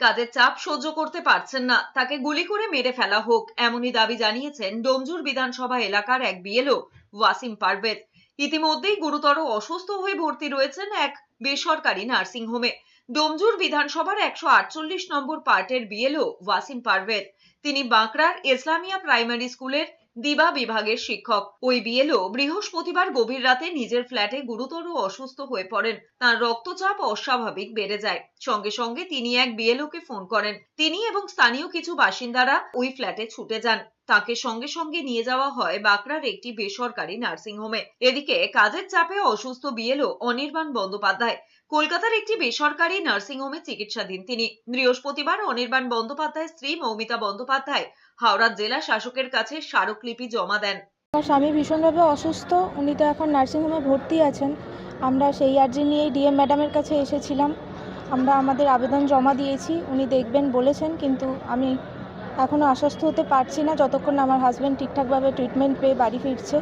কাজের চাপ সহ্য করতে পারছেন না। তাকে গুলি করে মেরে ফেলা হোক, এমনই দাবি জানিয়েছেন ডোমজুর বিধানসভা এলাকার এক বিএলও ওয়াসিম পারভেজ। ইতিমধ্যেই গুরুতর অসুস্থ হয়ে ভর্তি রয়েছেন এক বেসরকারি নার্সিংহোমে। ডোমজুর বিধানসভার একশো আটচল্লিশ নম্বর পার্টের বিএলও ওয়াসিম পারভেজ। তিনি বাঁকড়ার ইসলামিয়া প্রাইমারি স্কুলের দিবা বিভাগের শিক্ষক। ওই বিএলও বৃহস্পতিবার গভীর রাতে নিজের ফ্ল্যাটে গুরুতর অসুস্থ হয়ে পড়েন। তার রক্তচাপ অস্বাভাবিক বেড়ে যায়। সঙ্গে সঙ্গে তিনি এক বিএলওকে ফোন করেন। তিনি এবং স্থানীয় কিছু বাসিন্দারা ওই ফ্ল্যাটে ছুটে যান। তাকে সঙ্গে সঙ্গে নিয়ে যাওয়া হয় বাঁকড়ার একটি বেসরকারি নার্সিংহোমে এদিকে কাজের চাপে অসুস্থ বিএলও অনির্বাণ বন্দ্যোপাধ্যায়। কলকাতার একটি বেসরকারি নার্সিংহোমে চিকিৎসাধীন তিনি। বৃহস্পতিবার অনির্বাণ বন্দ্যোপাধ্যায়ের স্ত্রী মৌমিতা বন্দ্যোপাধ্যায় হাওড়া জেলা শাসকের কাছে স্মারকলিপি জমা দেন। আমার স্বামী ভীষণভাবে অসুস্থ। উনি তো এখন নার্সিংহোমে ভর্তি আছেন। আমরা সেই আর্জি নিয়েই ডিএম ম্যাডামের কাছে এসেছিলাম। আমরা আমাদের আবেদন জমা দিয়েছি। উনি দেখবেন বলেছেন, কিন্তু আমি এখনও আশ্বস্ত হতে পারছি না যতক্ষণ আমার হাজব্যান্ড ঠিকঠাকভাবে ট্রিটমেন্ট পেয়ে বাড়ি ফিরছে।